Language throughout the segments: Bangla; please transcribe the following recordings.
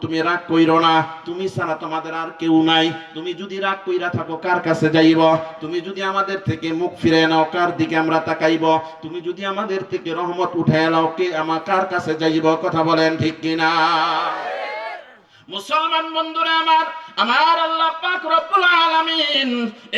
তুমি রাগ কইরো না। তুমি ছাড়া তোমাদের আর কেউ নাই। তুমি যদি রাগ কইরা থাকো, কার কাছে যাইব? তুমি যদি আমাদের থেকে মুখ ফিরে নাও, কার দিকে আমরা তাকাইব? তুমি যদি আমাদের থেকে রহমত উঠে নাও, কে আমার কার কাছে যাইব? কথা বলেন ঠিক কিনা? মুসলমান বন্ধুরা আমার আমার আল্লাহ পাক রব্বুল আলামিন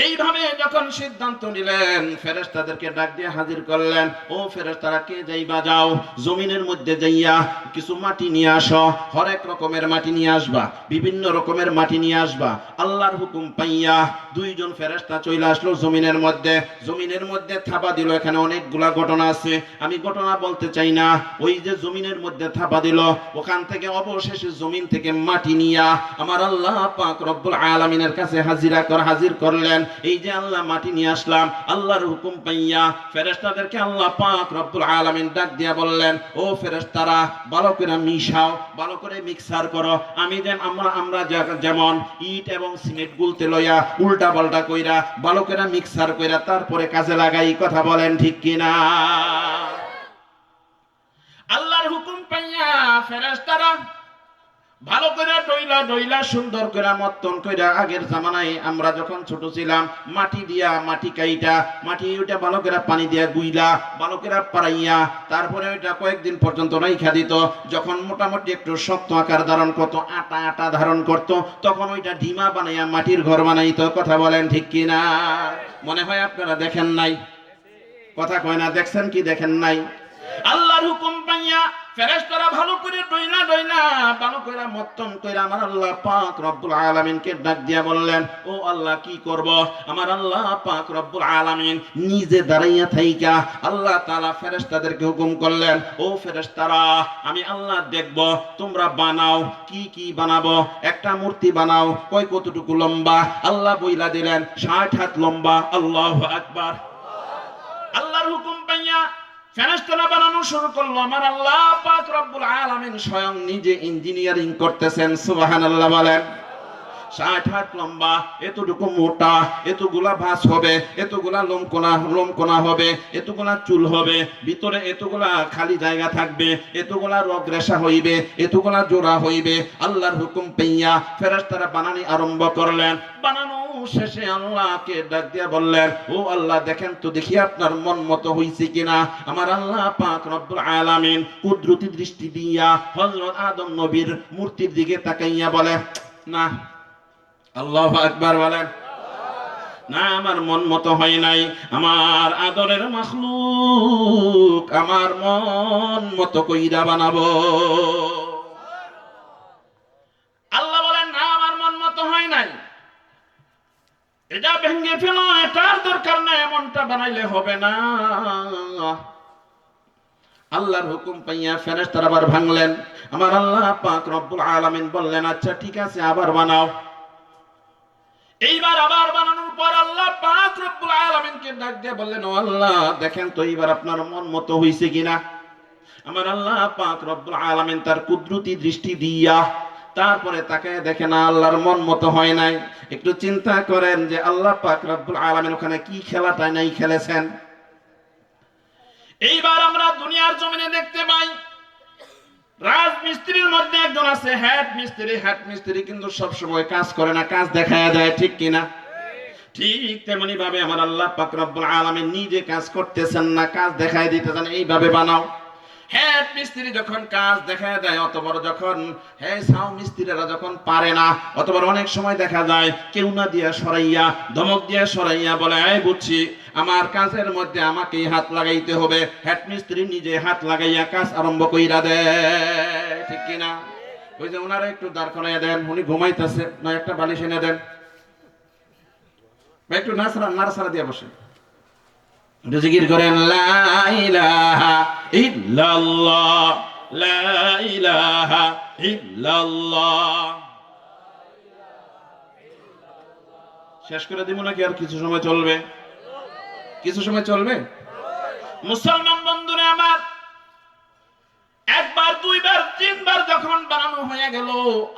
এইভাবে যখন সিদ্ধান্ত নিলেন, ফেরেশতাদেরকে ডাক দিয়ে হাজির করলেন, ও ফেরেশতারা, কে যাইবা যাও জমিনের মধ্যে যাইয়া কিছু মাটি নিয়ে আসো, হরেক রকমের মাটি নিয়ে আসবা, বিভিন্ন রকমের মাটি নিয়ে আসবা। আল্লাহর হুকুম পাইয়া দুইজন ফেরেশতা চলে আসলো জমিনের মধ্যে। জমিনের মধ্যে থাবা দিল, এখানে অনেকগুলা ঘটনা আছে। আমি ঘটনা বলতে চাই না। ওই যে জমিনের মধ্যে থাবা দিল, ওখান থেকে অবশেষে জমিন থেকে মাটি নিয়া আমার আল্লাহ পাক রব্বুল আলামিনের কাছে হাজিরা কর, হাজির করলেন। এই যে আল্লাহ মাটি নিয়ে আসলাম, আল্লাহর হুকুম পাইয়া ফেরেশতাদেরকে আল্লাহ পাক রব্বুল আলামিন ডাক দিয়া বললেন, ও ফেরেশতারা, ভালো করে মিশাও, ভালো করে মিক্সার করো। আমি যেন আমরা আমরা যেমন ইট এবং সিমেন্ট গুলতে লইয়া উল্টা পাল্টা কইরা, ভালো করে মিক্সার কইরা তারপরে কাজে লাগাই কথা বলেন ঠিক কিনা? আল্লাহর হুকুম পাইয়া ফেরেশতারা ভালো করে ডইলা ডইলা, সুন্দর করে মত্তন কইরা আগের জামানায় আমরা যখন ছোট ছিলাম, মাটি দিয়া মাটি কাইটা, মাটি ওইটা ভালো করে পানি দিয়া গুইলা, ভালো করে পারাইয়া তারপরে ওইটা কয়েকদিন পর্যন্ত রাইখা দিত, যখন মোটামুটি একটু শক্ত আকার ধারণ করতো, আটা আটা ধারণ করত, তখন ওইটা ডিমা বানাইয়া মাটির ঘর বানাইতো, কথা বলেন ঠিক কিনা? মনে হয় আপনারা দেখেন নাই? কথা কয় না, দেখছেন কি দেখেন নাই? আল্লাহর হুকুম পাইয়া ফেরেশতারা ভালো করে ভালো করে মত্তম কইরা আমার আল্লাহ পাক রব্বুল আলামিনকে ডাক দিয়া বললেন, ও আল্লাহ, কি করব? আমার আল্লাহ পাক রব্বুল আলামিন নিজে দাঁড়াইয়া থাইকা আল্লাহ তাআলা ফেরেশতাদেরকে হুকুম করলেন, ও ফেরেশতারা, আমি আল্লাহ দেখব, তোমরা বানাও, কি কি বানাবো? একটা মূর্তি বানাও, কয় কতটুকু লম্বা? আল্লাহ বইলা দিলেন, ষাট হাত লম্বা, আল্লাহ আকবার। আল্লাহর হুকুম পাইয়া ফেরেশতারা বানানো শুরু করল, আমার আল্লাহ পাক রব্বুল আলামিন স্বয়ং নিজে ইঞ্জিনিয়ারিং করতেছেন, সুবহানাল্লাহ বলেন। ষাট হাত লম্বা, এতটুকু মোটা, এতগুলা ভাস হবে, এতগুলা লোমকোনা লোমকোনা হবে, এতগুলা চুল হবে, ভিতরে এতগুলা খালি জায়গা থাকবে, এতগুলা রগ রেশা হইবে, এতগুলা জোড়া হইবে, আল্লাহর হুকুম পেইয়া ফেরেশতারা বানানি আরম্ভ করলেন। বানানো শেষে আল্লাহকে ডাক দিয়া বললেন, ও আল্লাহ, দেখেন তো দেখি আপনার মন মতো হইছে কিনা? আমার আল্লাহ পাক রব্বুল আলামিন কুদরতি দৃষ্টি দিয়া হযরত আদম নবীর মূর্তির দিকে তাকাইয়া বলে, না আল্লাহ আকবার বলেন। না, আমার মন মতো হয় নাই। আমার আদরের আমার মন মতো কইরা বানাবো। আল্লাহ বলেন, না, আমার মন মতো হয় নাই। এটা ভেঙে ফেলো, এটার দরকার নাই, এমনটা বানাইলে হবে না। আল্লাহর হুকুম পাইয়া ফেরেশতারা আবার ভাঙলেন। আমার আল্লাহ পাক রব্বুল আলামিন বললেন আচ্ছা ঠিক আছে, আবার বানাও। এইবার আবার বানানোর পর আল্লাহ পাক রব্বুল আলামিনকে ডাক দিয়ে বললেন, ও আল্লাহ, দেখেন তো এইবার আপনার মন মতো হইছে কিনা? আমার আল্লাহ পাক রব্বুল আলামিন তার কুদরতি দৃষ্টি দিয়া তারপরে তাকে দেখে না, আল্লাহর মন মতো হয় নাই। একটু চিন্তা করেন যে আল্লাহ পাক রব্বুল আলামিন ওখানে কি খেলাটা নাই খেলেছেন। এইবার আমরা দুনিয়ার জমিনে দেখতে পাই রাজমিস্ত্রির মধ্যে একজন আছে হ্যাট মিস্ত্রি হ্যাট মিস্ত্রি কিন্তু সব সময় কাজ করে না, কাজ দেখায় দেয়, ঠিক কিনা? ঠিক তেমনি ভাবে আমার আল্লাহ পাক রব্বুল আলামিন নিজে কাজ করতেছেন না, কাজ দেখায় দিতেছেন, এইভাবে বানাও। হ্যাঁ মিস্ত্রি যখন কাজ দেখা দেয় অতবার যখন হ্যাঁ সাউ মিস্ত্রিরা যখন পারে না, অতবার অনেক সময় দেখা যায়, কেউ না দিয়া সরাইয়া, ধমক দিয়া সরাইয়া বলে, এই বুঝছি, আমার কাজের মধ্যে আমাকেই হাত লাগাইতে হবে। হ্যাট মিস্ত্রি নিজে হাত লাগাইয়া কাজ আরম্ভ কইরা দেয় ঠিক কিনা ওই যে ওনারা একটু দাঁড় দেন, উনি ঘুমাইতেছে, না, একটা বালিশ এনে দেন। একটু নাচরা নাড়াছাড়া দিয়ে বসে জিকির করেন, লা ইলাহা ইল্লাল্লাহ, লা ইলাহা ইল্লাল্লাহ। শেষ করে দিব নাকি আর কিছু সময় চলবে? কিছু সময় চলবে? মুসলমান বন্ধুরা আমার, একবার, দুইবার, তিনবার যখন বানানো হয়ে গেল,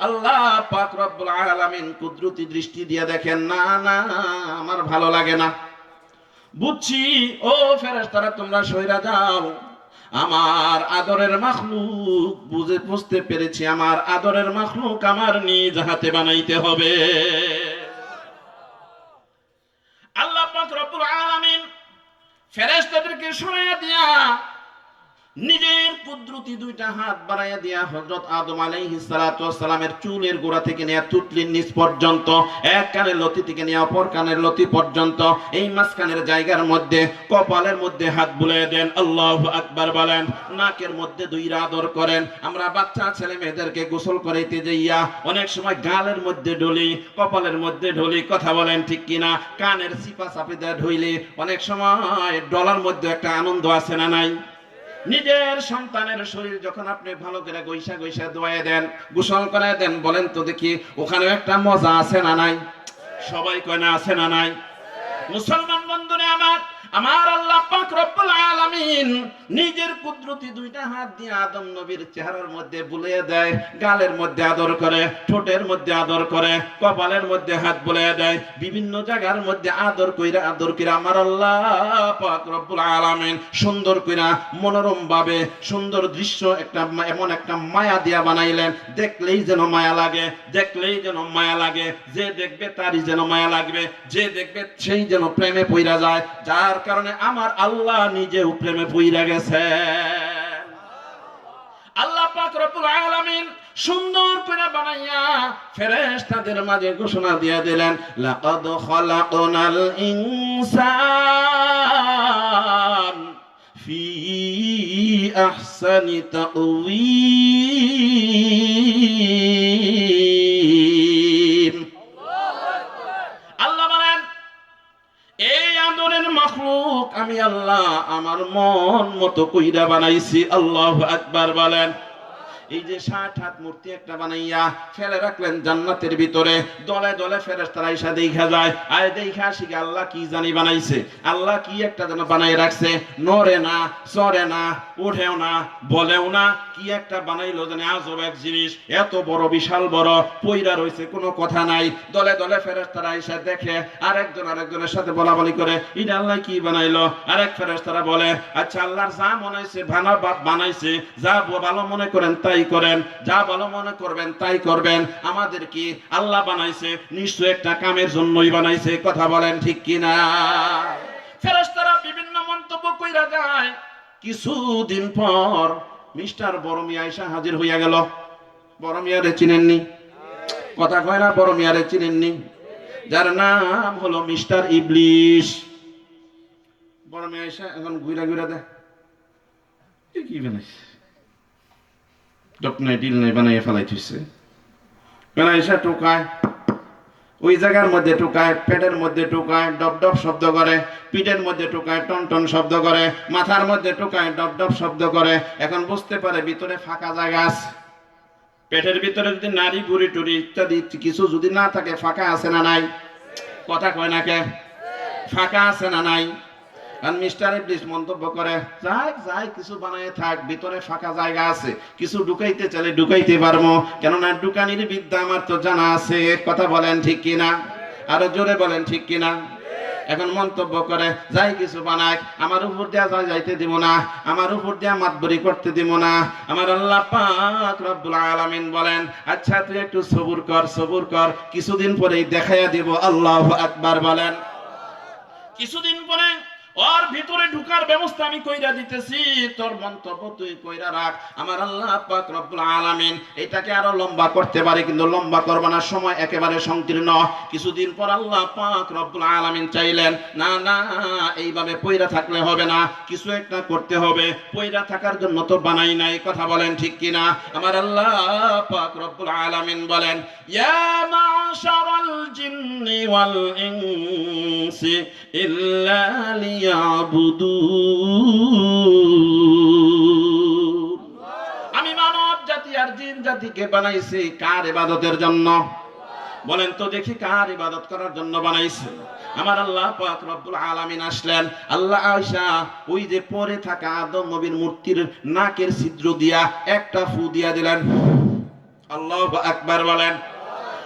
আল্লাহ পাক রব্বুল আলামিন কুদরতি দৃষ্টি দিয়ে দেখেন, না না, আমার ভালো লাগে না। বুঝছি, ও ফেরেশতারা, তোমরা সইরা যাও। আমার আদরের মাখলুক, বুঝে বুঝতে পেরেছি আমার আদরের মাখলুক আমার নিজ হাতে বানাইতে হবে। আল্লাহ পাক রব্বুল আলামিন ফেরেশতাদেরকে সরাইয়া দিয়া নিজের কুদরতি দুইটা হাত বাড়াইয়া দিয়া হযরত আদম আলাইহিস সালাতু সালামের চুলের গোড়া থেকে নিয়ে তুতলির নিচ পর্যন্ত, এক কানের লতি থেকে নিয়ে অপর কানের লতি পর্যন্ত, এই মাঝখানের জায়গার মধ্যে, কপালের মধ্যে হাত বুলিয়ে দেন, আল্লাহু আকবার বলেন। নাকের মধ্যে দুই আদর করেন। আমরা বাচ্চা ছেলে মেয়েদেরকে গোসল করাইতে যাইয়া অনেক সময় গালের মধ্যে ঢলি, কপালের মধ্যে ঢলি, কথা বলেন ঠিক কিনা? কানের সিপা চাপিদা ঢইলে অনেক সময় ডলার মধ্যে একটা আনন্দ আছে না নাই? নিজের সন্তানের শরীর যখন আপনি ভালো করে গৈসা গৈসা দোয়াই দেন, গোসল করে দেন, বলেন তো দেখি ওখানেও একটা মজা আছে না নাই? সবাই কয় না আছে না নাই? মুসলমান বন্ধুরা আমার আমার আল্লাহ পাক রব্বুল আলামিন নিজের কুদরতি দুইটা হাত দিয়ে আদম নবীর চেহারার মধ্যে বুলিয়ে দেয়, গালের মধ্যে আদর করে, ঠোঁটের মধ্যে আদর করে, কপালের মধ্যে হাত বুলিয়ে দেয়, বিভিন্ন জায়গার মধ্যে আদর কইরা আদর কইরা আমার আল্লাহ পাক রব্বুল আলামিন সুন্দর কইরা মনোরম ভাবে সুন্দর দৃশ্য একটা এমন একটা মায়া দিয়া বানাইলেন, দেখলেই যেন মায়া লাগে, দেখলেই যেন মায়া লাগে, যে দেখবে তারই যেন মায়া লাগবে, যে দেখবে সেই যেন প্রেমে পইরা যায়, যার কারণে আমার আল্লাহ নিজেও প্রেমে পইরা গেছে। আল্লাহ পাক রব্বুল আলামিন সুন্দর করে বানাইয়া ফেরেশতাদের মাঝে ঘোষণা দিয়ে দিলেন, লাকাদ খালাকনাল ইনসান ফি আহসানি তাকওয়িম আমি আল্লাহ আমার মন মতো কইরা বানাইছি আল্লাহ একবার বলেন। এই যে ষাট হাত মূর্তি একটা বানাইয়া ফেলে রাখলেন জান্নাতের ভিতরে, দলে দলে ফেরেস্তারা ইসা দেখা যায়, আয় দেখা শিখে আল্লাহ কি জানি বানাইছে, আল্লাহ কি একটা যেন বানাই রাখছে নরে না সরে না, উঠেও না, বলেও না, কি একটা বানাইলো জানি আজব এক জিনিস, এত বড়, বিশাল বড়, পইরা রয়েছে কোনো কথা নাই, দলে দলে ফেরেস্তারা এসে দেখে, আরেকজন আরেকজনের সাথে বলা বলি করে, এটা আল্লাহ কি বানাইলো? আরেক ফেরেস্তারা বলে আচ্ছা আল্লাহর যা মনে হয়েছে ভানা বাপ বানাইছে, যা ভালো মনে করেন তাই করেন, যা ভালো মনে করবেন তাই করবেন। আমাদের কি আল্লাহ বানাইছে? নিশ্চয় একটা কামের জন্যই বানাইছে, কথা বলেন ঠিক কিনা? ফেরেস্তারা বিভিন্ন মন্তব্য কইরা যায় কিছুদিন পর মিস্টার বড় মিয়া এসে হাজির হইয়া গেল। বড় মিয়ারে চিনেননি? কথা কয় না, বড় মিয়ারে চিনেননি? যার নাম হলো মিস্টার ইবলিশ। বড় মিয়া এসে এখন ঘুরা ঘুরা দেয় কি বানাইছে? ডকনাই ডিল নাই বানাইয়া ফেলাই থইছে বানাইছে টোকায়, ওই জায়গার মধ্যে টোকায়, পেটের মধ্যে টোকায় ডব ডব শব্দ করে, পিঠের মধ্যে টোকায়, টন টন শব্দ করে, মাথার মধ্যে টোকায় ডব ডব শব্দ করে, এখন বুঝতে পারে ভিতরে ফাঁকা জায়গা আছে। পেটের ভিতরে যদি নারী বুড়ি টুরি ইত্যাদি কিছু যদি না থাকে, ফাঁকা আছে না নাই? কথা কয় না কে? ফাঁকা আছে না নাই? কারণ মিস্টার ইবলিস মন্তব্য করে, যাই যাই, কিছু বানায় থাক, ভিতরে ফাঁকা জায়গা আছে। কিছু ঢুকাইতে চাইলে ঢুকাইতে পারব, কেননা ঢুকানির বিদ্যা আমার তো জানা আছে। কথা বলেন ঠিক কিনা? আরও জোরে বলেন ঠিক কিনা? এখন মন্তব্য করে, যাই, কিছু বানাক আমার উপর দিয়া যাই, যাইতে দিব না। আমার উপর দিয়া মাতবরি করতে দিব না। আমার আল্লাহ পাক রব্বুল আলামিন বলেন আচ্ছা তুই একটু সবুর কর সবুর কর। কিছুদিন পরেই দেখাইয়া দিব, আল্লাহ আকবার বলেন। কিছুদিন পরে ওর ভিতরে ঢুকার ব্যবস্থা আমি কইরা দিতেছি। তোর মন্তব্য তুই কইরা রাখ। আমার আল্লাহ পাক রব্বুল আলামিন এটাকে আরও লম্বা করতে পারে, কিন্তু লম্বা করবার না, সময় একেবারে সংকীর্ণ। কিছুদিন পর আল্লাহ পাক রব্বুল আলামিন চাইলেন, না না, এইভাবে পইরা থাকলে হবে না, কিছু একটা করতে হবে। পইরা থাকার জন্য তো বানাই নাই, কথা বলেন ঠিক কিনা? আমার আল্লাহ পাক রব্বুল আলামিন বলেন, ইয়া মাশারাল জিন্নি ওয়াল ইনসি ইল্লা আমি মানব জাতি আর জিন জাতিকে বানাইছি কার ইবাদতের জন্য? বলেন তো দেখি কার ইবাদত করার জন্য বানাইছে। আমার আল্লাহ পাক রব্বুল আলামিন আসলেন, আল্লাহ আয়েশা, ওই যে পরে থাকা আদম নবীর মূর্তির নাকের ছিদ্র দিয়া একটা ফু দিয়া দিলেন। আল্লাহ আকবার বলেন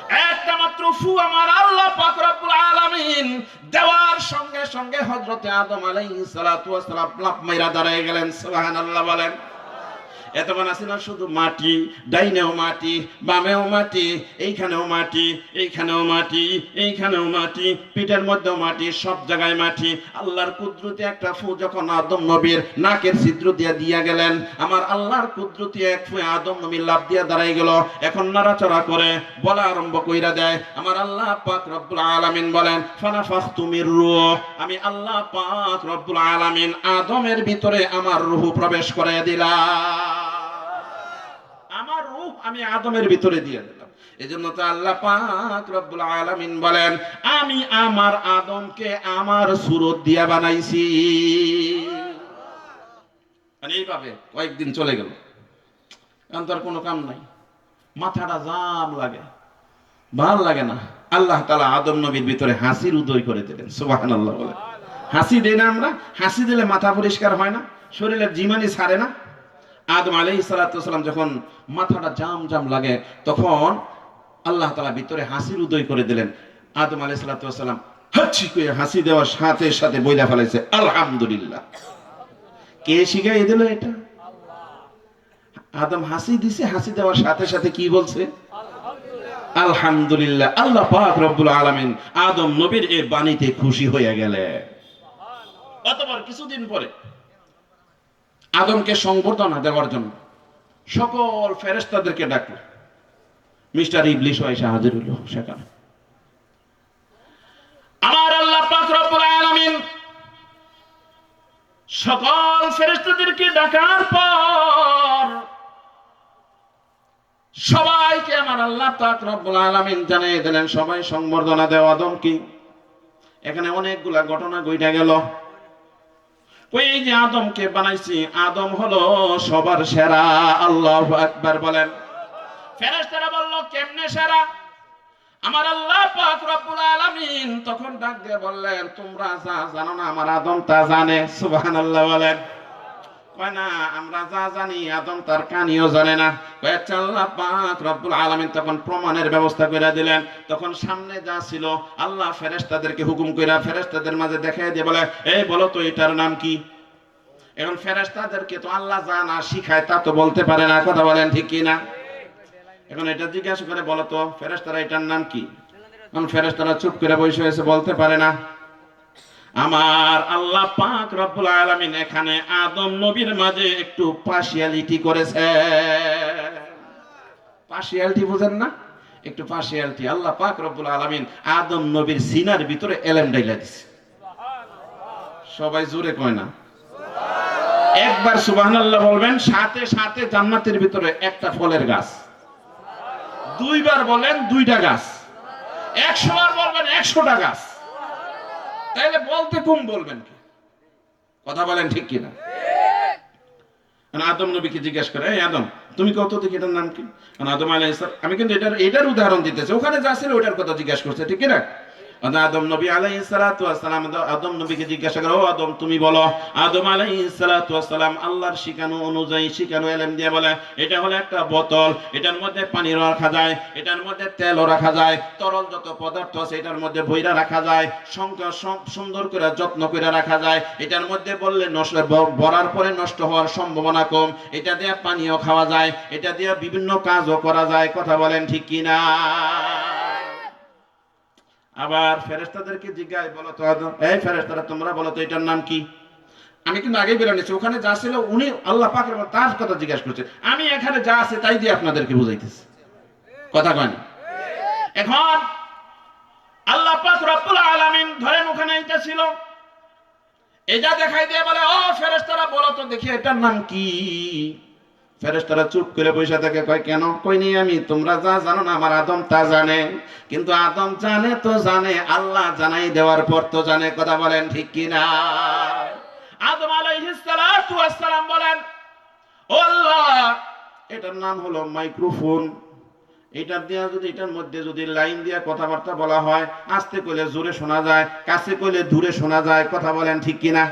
একটা মাত্র ফু আমার আল্লাহ পাক রব্বুল আলামিন দেওয়ার সঙ্গে সঙ্গে হযরতে আদম আলাইহিস সালাতু ওয়াস সালাম লাফ মাইরা দাঁড়ায় গেলেন, সুবহানাল্লাহ বলেন। এতক্ষণ আছে না শুধু মাটি, ডাইনেও মাটি, বামেও মাটি, এইখানেও মাটি এইখানেও মাটি এইখানেও মাটি, পিঠের মধ্যেও মাটি, সব জায়গায় মাটি। আল্লাহর কুদরতি একটা ফু যখন আদম নবীর নাকের ছিদ্র দিয়া দিয়া গেলেন, আমার আল্লাহর কুদরতি এক ফু আদম নবীর লাভ দিয়া দাঁড়াই গেল। এখন নাড়াচড়া করে বলা আরম্ভ কইরা দেয়, আমার আল্লাহ পাক রব্বুল আলামিন বলেন, ফানাফাখতু মির রূহ। আমি আল্লাহ পাক রব্বুল আলামিন আদমের ভিতরে আমার রূহ প্রবেশ করে দিলাম। আমি আদমের ভিতরে দিয়ে দিলাম। এজন্য তো আল্লাহ পাক রব্বুল আলামিন বলেন, আমি আমার আদমকে আমার সুরত দিয়া বানাইছি। মানে এইভাবে কয়েকদিন চলে গেল। এখন তো আর কোনো কাম নাই। মাথাটা জাম লাগে। ভালো লাগে না। আল্লাহ তালা আদম নবীর ভিতরে হাসির উদয় করে দিলেন সুবাহান আল্লাহ বলে। হাসি দেই না আমরা। হাসি দিলে মাথা পরিষ্কার হয় না। শরীরের জিমানি ছাড়ে না। আদম আলাই সালাতাম যখন মাথাটা জাম জাম লাগে, তখন আল্লাহ তালা ভিতরে হাসির উদয় করে দিলেন। আদম আলাই সালাতাম হাচ্ছি করে হাসি দেওয়ার সাথে সাথে বইলা ফেলাইছে, আলহামদুলিল্লাহ। কে শিখাই দিল এটা? আদম হাসি দিছে, হাসি দেওয়ার সাথে সাথে কি বলছে? আলহামদুলিল্লাহ। আল্লাহ পাক রব্বুল আলামিন আদম নবীর এই বাণীতে খুশি হয়ে গেলে অতবার কিছুদিন পরে আদমকে সংবর্ধনা দেওয়ার জন্য সকল ফেরেস্তাদেরকে ডাকলো। মিস্টার ইবলিশ এসে হাজির হইল সেখানে। আমার আল্লাহ আলামিন সকল ফেরেস্তাদেরকে ডাকার পর সবাইকে আমার আল্লাহ পাক রব্বুল আলামিন জানিয়ে দিলেন, সবাই সংবর্ধনা দেওয়া আদম কি এখানে অনেকগুলা ঘটনা ঘটে গেল। ওই যে আদমকে বানাইছি, আদম হলো সবার সেরা। আল্লাহ একবার বলেন। ফেরেশতারা বলল, কেমনে সেরা? আমার আল্লাহ পাক রব্বুল আলামিন তখন ডাক দিয়ে বললেন, তোমরা যা জানো না, আমার আদম তা জানে। সুবহানাল্লাহ বলেন। আচ্ছা বলো তো আল্লাহ যা না শিখায় তা তো বলতে পারে না, কথা বলেন ঠিক কি না? এখন এটা জিজ্ঞাসা করে বলো তো, ফেরেশতারা এটার নাম কি? এখন ফেরেশতারা চুপ করে বসে হয়েছে বলতে পারে না। আমার আল্লাহ পাক রব্বুল আলামিন এখানে আদম নবীর মাঝে একটু পার্সিয়ালিটি করেছে। পার্সিয়ালিটি বুঝেন না? একটু পার্সিয়ালিটি আল্লাহ পাক রব্বুল আলামিন আদম নবীর সিনার ভিতরে এলেম ডাইলা দিছে। সবাই জোরে কয় না? একবার সুবহানাল্লাহ বলবেন, সাথে সাথে জান্নাতের ভিতরে একটা ফলের গাছ। দুইবার বলেন, দুইটা গাছ। একশো বার বলবেন, একশোটা গাছ। তাইলে বলতে কম বলবেন কি? কথা বলেন ঠিক কিনা? আদম নবীকে জিজ্ঞেস করে, এই আদম, তুমি কত দেখি এটার নাম কি? আদম আলাই আমি কিন্তু এটার এটার উদাহরণ দিতেছি। ওখানে যা ছিল ওটার কথা জিজ্ঞেস করছে, ঠিক কিনা? আদম নবী আলাইহিস সালাতু ওয়াসসালাম আদম নবীকে জিজ্ঞাসা করে, ও আদম, তুমি বলো। আদম আলাইহিস সালাতু ওয়াসসালাম আল্লাহর শিখানো অনুযায়ী শিখানো এলেম দিয়ে বলে, এটা হলো একটা বোতল, এটার মধ্যে পানি রাখা যায়, এটার মধ্যে তেলও রাখা যায়, তরল যত পদার্থ আছে এটার মধ্যে বইরা রাখা যায়, সংখ্যা সুন্দর করে যত্ন করে রাখা যায়, এটার মধ্যে বললে নষ্ট ভরার পরে নষ্ট হওয়ার সম্ভাবনা কম, এটা দিয়ে পানিও খাওয়া যায়, এটা দিয়ে বিভিন্ন কাজও করা যায়। কথা বলেন ঠিক কিনা? আবার ফেরেস্তাদেরকে জিজ্ঞাসা বলো তো এই ফেরেস্তারা তোমরা বলো তো এটার নাম কি? আমি কিন্তু আগেই বেরো নিয়েছি, ওখানে যা ছিল উনি আল্লাহ পাকের তার কথা জিজ্ঞাসা করছে। আমি এখানে যা আছে তাই দিয়ে আপনাদেরকে বুঝাইতেছি। কথা কয় না? এখন আল্লাহ পাক রব্বুল আলামিন ধরেন ওখানে এটা ছিল। এটা দেখাই দিয়ে বলে, ও ফেরেস্তারা বলো তো দেখি এটার নাম কি? ফেরেস্তারা চুপ করে বসে থাকে, কয়, কেন? কই নি, আমি তোমরা যা জানো না, আমার আদম তা জানে। কিন্তু আদম জানে তো জানে, আল্লাহ জানাই দেওয়ার পর তো জানে, কথা বলেন ঠিক কি না আদম আলাইহিস সালাতু ওয়াস সালাম বলেন, ও আল্লাহ, এটার নাম হলো মাইক্রোফোন। এটার দিয়া যদি, এটার মধ্যে যদি লাইন দিয়া কথাবার্তা বলা হয়, আস্তে কইলে জোরে শোনা যায়, কাছে কইলে দূরে শোনা যায়, কথা বলেন ঠিক কিনা?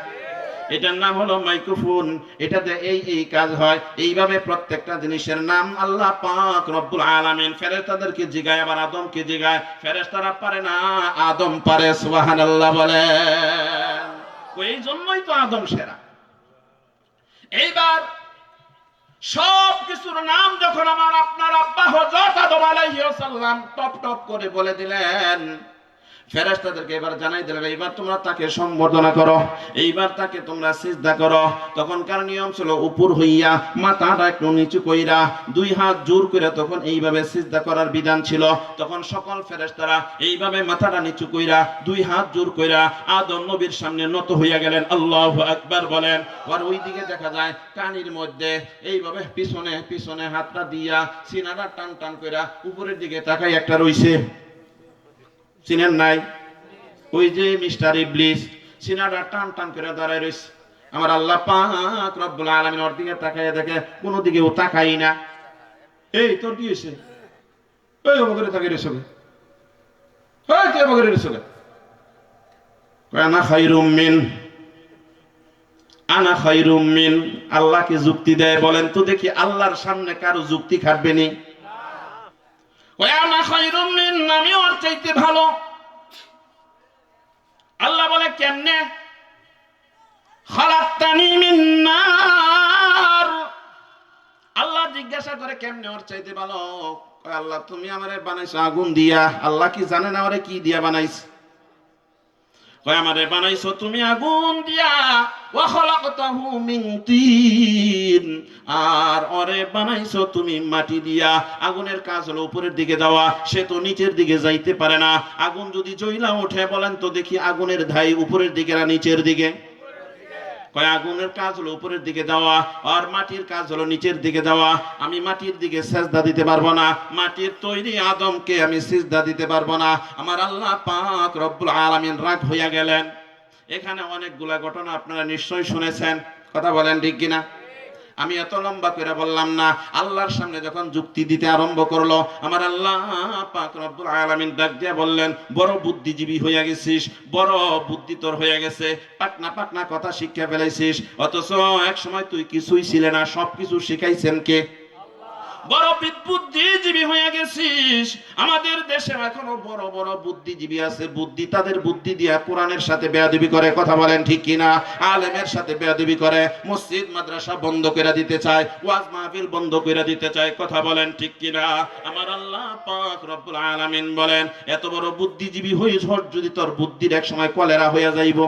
এটার নাম হলো মাইক্রোফোন। এটাতে এই এই কাজ হয়। এইভাবে প্রত্যেকটা জিনিসের নাম আল্লাহ পাক রব্বুল আলামিন ফেরেশতাদেরকে জিগায়, আবার আদমকে জিগায়। ফেরেশতারা পারে না, আদম পারে, সুবহানাল্লাহ বলে। এই জন্যই তো আদম সেরা। এইবার সব কিছুর নাম যখন আমার আপনার আব্বা হযরত আদম আলাইহিস সালাম টপ টপ করে বলে দিলেন ফেরেশতাদেরকে এবার জানাই দিলেন, এইবার তোমরা তাকে সম্বর্ধনা করো, এইবার তাকে তোমরা সিজদা করো। তখনকার নিয়ম ছিল উপর হইয়া মাথাটা একটু নিচু কইরা দুই হাত জোর করে তখন এইভাবে সিজদা করার বিধান ছিল। তখন সকল ফেরেশতারা এইভাবে মাথাটা নিচু কইরা দুই হাত জোর কইরা আদম নবীর সামনে নত হইয়া গেলেন। আল্লাহ আকবার বলেন। আর ওই দিকে দেখা যায়, কানির মধ্যে এইভাবে পিছনে পিছনে হাতটা দিয়া সিনাটা টান টান কইরা উপরের দিকে তাকাই একটা রইছে। চিনেন নাই? ওই যে মিস্টার ইবলিস সিনাটা টান টান করে দাঁড়ায় রইছে আমার আল্লাহ পাক রব্বুল আলামিন ওর দিকে তাকায় দেখে কোনো দিকে ও তাকাই না। এই তোর কি হয়েছে ওই অবগরে রয়েছে তুই অবগরে রয়েছে আনা খাইরুম মিন। আনা খাইরুম মিন। আল্লাহকে যুক্তি দেয় বলেন তো দেখি আল্লাহর সামনে কারও যুক্তি খাটবে নি? ওই আনা খাইরুম মিন। আমি ওর চাইতে ভালো। আল্লাহ বলে, কেমনে? মিন আল্লাহ জিজ্ঞাসা করে, কেমনে ওর চাইতে ভালো? আল্লাহ, তুমি আমারে বানাইছো আগুন দিয়া। আল্লাহ কি জানেন আমারে কি দিয়া বানাইছ? আমারে বানাইছো তুমি আগুন দিয়া। আর ওরে বানাইছো তুমি মাটি দিয়া। আগুনের কাজ হলো উপরের দিকে যাওয়া। সে তো নিচের দিকে যাইতে পারে না। আগুন যদি জইলা ওঠে, বলেন তো দেখি আগুনের ধাই উপরের দিকে না নিচের দিকে? কয়, আগুনের কাজ হলো উপরের দিকে যাওয়া। আর মাটির কাজ হলো নিচের দিকে যাওয়া। আমি মাটির দিকে সেজদা দিতে পারব না। মাটির তৈরি আদমকে আমি সিজদা দিতে পারব না। আমার আল্লাহ পাক রব্বুল আলামিন রাগ হইয়া গেলেন। এখানে অনেকগুলা ঘটনা আপনারা নিশ্চয়ই শুনেছেন। কথা বলেন ঠিক কিনা? আমি এত লম্বা করে বললাম না, আল্লাহর সামনে যখন যুক্তি দিতে আরম্ভ করল, আমার আল্লাহ পাক রব্বুল আলামিন ডাক দিয়ে বললেন, বড় বুদ্ধিজীবী হয়ে গেছিস, বড় বুদ্ধি তোর হয়ে গেছে পাকনা পাকনা কথা শিক্ষা ফেলাইছিস, অথচ এক সময় তুই কিছুই ছিলে না, সবকিছু শিখাইছেন কে? বড় বুদ্ধিজীবী হয়ে গেছিস। আমাদের দেশে এখনও বড় বড় বুদ্ধিজীবী আছে। বুদ্ধি তাদের বুদ্ধি দিয়া কোরআনের সাথে করে। কথা বলেন ঠিক কিনা? আলেমের সাথে করে। মসজিদ, মাদ্রাসা বন্ধ করে দিতে চায়। ওয়াজ মাহফিল বন্ধ করে দিতে চায়। কথা বলেন ঠিক কিনা? আমার আল্লাহ পাক রব্বুল আলামিন বলেন, এত বড় বুদ্ধিজীবী হইস যদি তোর বুদ্ধির এক সময় কলেরা হইয়া যাইব।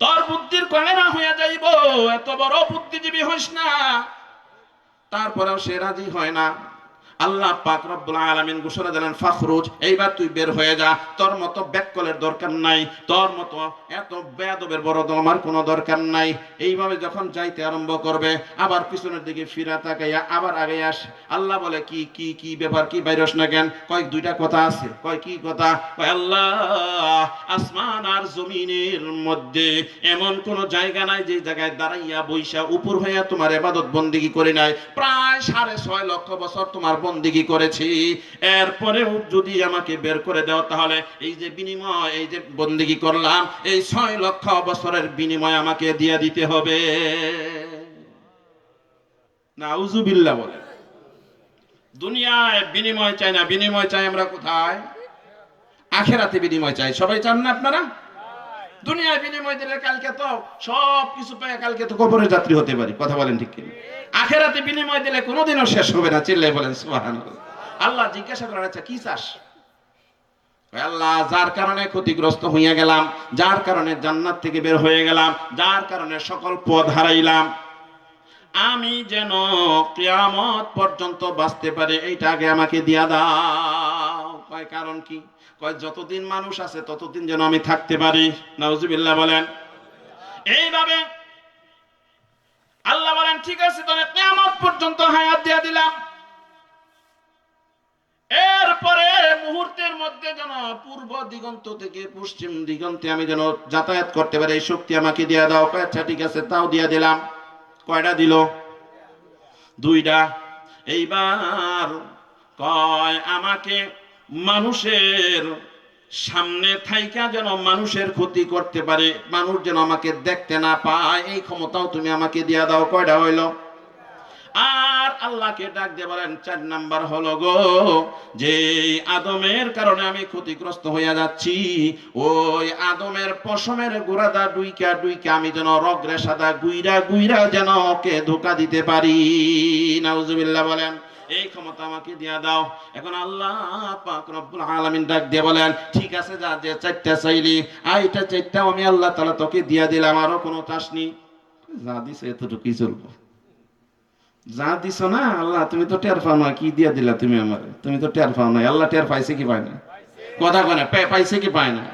তোর বুদ্ধির কলেরা হইয়া যাইব। এত বড় বুদ্ধিজীবী হইস না। তারপরেও সে রাজি হয় না। আল্লাহ পাক রব্বুল আলামিন ঘোষণা দিলেন, ফখরুজ, এইবার তুই বের হয়ে যা। তোর মতো ব্যাককলের দরকার নাই। তোর মতো এত বেয়াদবের বড় আমার কোনো দরকার নাই। এইভাবে যখন যাইতে আরম্ভ করবে, আবার পিছনের দিকে ফিরা তাকাইয়া আবার আগে আস। আল্লাহ বলে, কি কি কি ব্যাপার? কি বাইরস না কেন? কয়, দুইটা কথা আছে। কয়, কি কথা? কয়, আল্লাহ, আসমান আর জমিনের মধ্যে এমন কোন জায়গা নাই যে জায়গায় দাঁড়াইয়া বৈশা উপর হইয়া তোমার এবাদত বন্দিগি করে নাই। প্রায় সাড়ে ছয় লক্ষ বছর তোমার বন্দিগি করেছি। এরপরেও যদি আমাকে বের করে দাও তাহলে এই যে বিনিময়, এই যে বন্দিগি করলাম, এই ছয় লক্ষ বছরের বিনিময় আমাকে দিয়ে দিতে হবে। না উজুবিল্লা বলে। দুনিয়ায় বিনিময় চাই না, বিনিময় চাই আমরা কোথায়? আখেরাতে বিনিময় চাই। সবাই চান না আপনারা? দুনিয়ায় বিনিময় দিলে কালকে তো সব কিছু পেয়ে কালকে তো কবরের যাত্রী হতে পারি। কথা বলেন ঠিক কিনা? আখেরাতে বিনিময় দিলে কোনোদিনও শেষ হবে না। চিল্লাই বলেন, সুবহানাল্লাহ। আল্লাহ জিজ্ঞাসা করেন আচ্ছা কি চাস? আল্লাহ, যার কারণে ক্ষতিগ্রস্ত হইয়া গেলাম, যার কারণে জান্নাত থেকে বের হয়ে গেলাম, যার কারণে সকল পথ হারাইলাম। আমি যেন কিয়ামত পর্যন্ত বাঁচতে পারে, এইটা আগে আমাকে দিয়া দাও। কয়, কারণ কি? কয়, যতদিন মানুষ আছে, ততদিন যেন আমি থাকতে পারি। নাউজুবিল্লাহ বলেন। এইভাবে আল্লাহ বলেন, ঠিক আছে তাহলে কিয়ামত পর্যন্ত হায়াত দিয়া দিলাম। এরপরে মুহূর্তের মধ্যে যেন পূর্ব দিগন্ত থেকে পশ্চিম দিগন্তে আমি যেন যাতায়াত করতে পারি, এই শক্তি আমাকে দিয়ে দাও। আচ্ছা ঠিক আছে, তাও দিয়ে দিলাম। কয়টা দিল? দুইটা এইবার কয়, আমাকে মানুষের সামনে থাইকা যেন মানুষের ক্ষতি করতে পারে, মানুষ যেন আমাকে দেখতে না পায়, এই ক্ষমতাও তুমি আমাকে দিয়া দাও, কয়টা হইল? আর আল্লাহকে ডাক দিয়ে বলেন, চার নাম্বার হলো গো যে আদমের কারণে আমি ক্ষতিগ্রস্ত হইয়া যাচ্ছি, ওই আদমের পশমের গোড়াদা ডুইকা ডুইকা আমি যেন রগ্রে সাদা গুইরা গুইরা যেন ওকে ধোকা দিতে পারি। নাউজুবিল্লাহ বলেন। এই ক্ষমতা আমাকে দিয়া দাও। এখন আল্লাহ পাক রব্বুল আলামিন ডাক দিয়ে বলেন, ঠিক আছে, যা যে চারটা চাইলি আইটা চারটা আমি আল্লাহ তাআলা তোকে দিয়া দিলাম, আরও কোনো চাসনি যা দিছে এতটুকুই চলবো। যা দিছ না, আল্লাহ, তুমি তো টের পাও না, কি দিয়া দিলা তুমি আমারে? তুমি তো টের পাও না, আল্লাহ টের পাইছে কি পায় না? কথা কয় না পাইছে কি পায় না?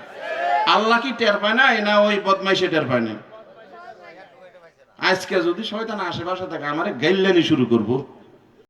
আল্লাহ কি টের পায় না না ওই বদমাইশে টের পায় না? আজকে যদি শয়তান আশেপাশে থাকে, আমারে গাইল্লানি শুরু করব।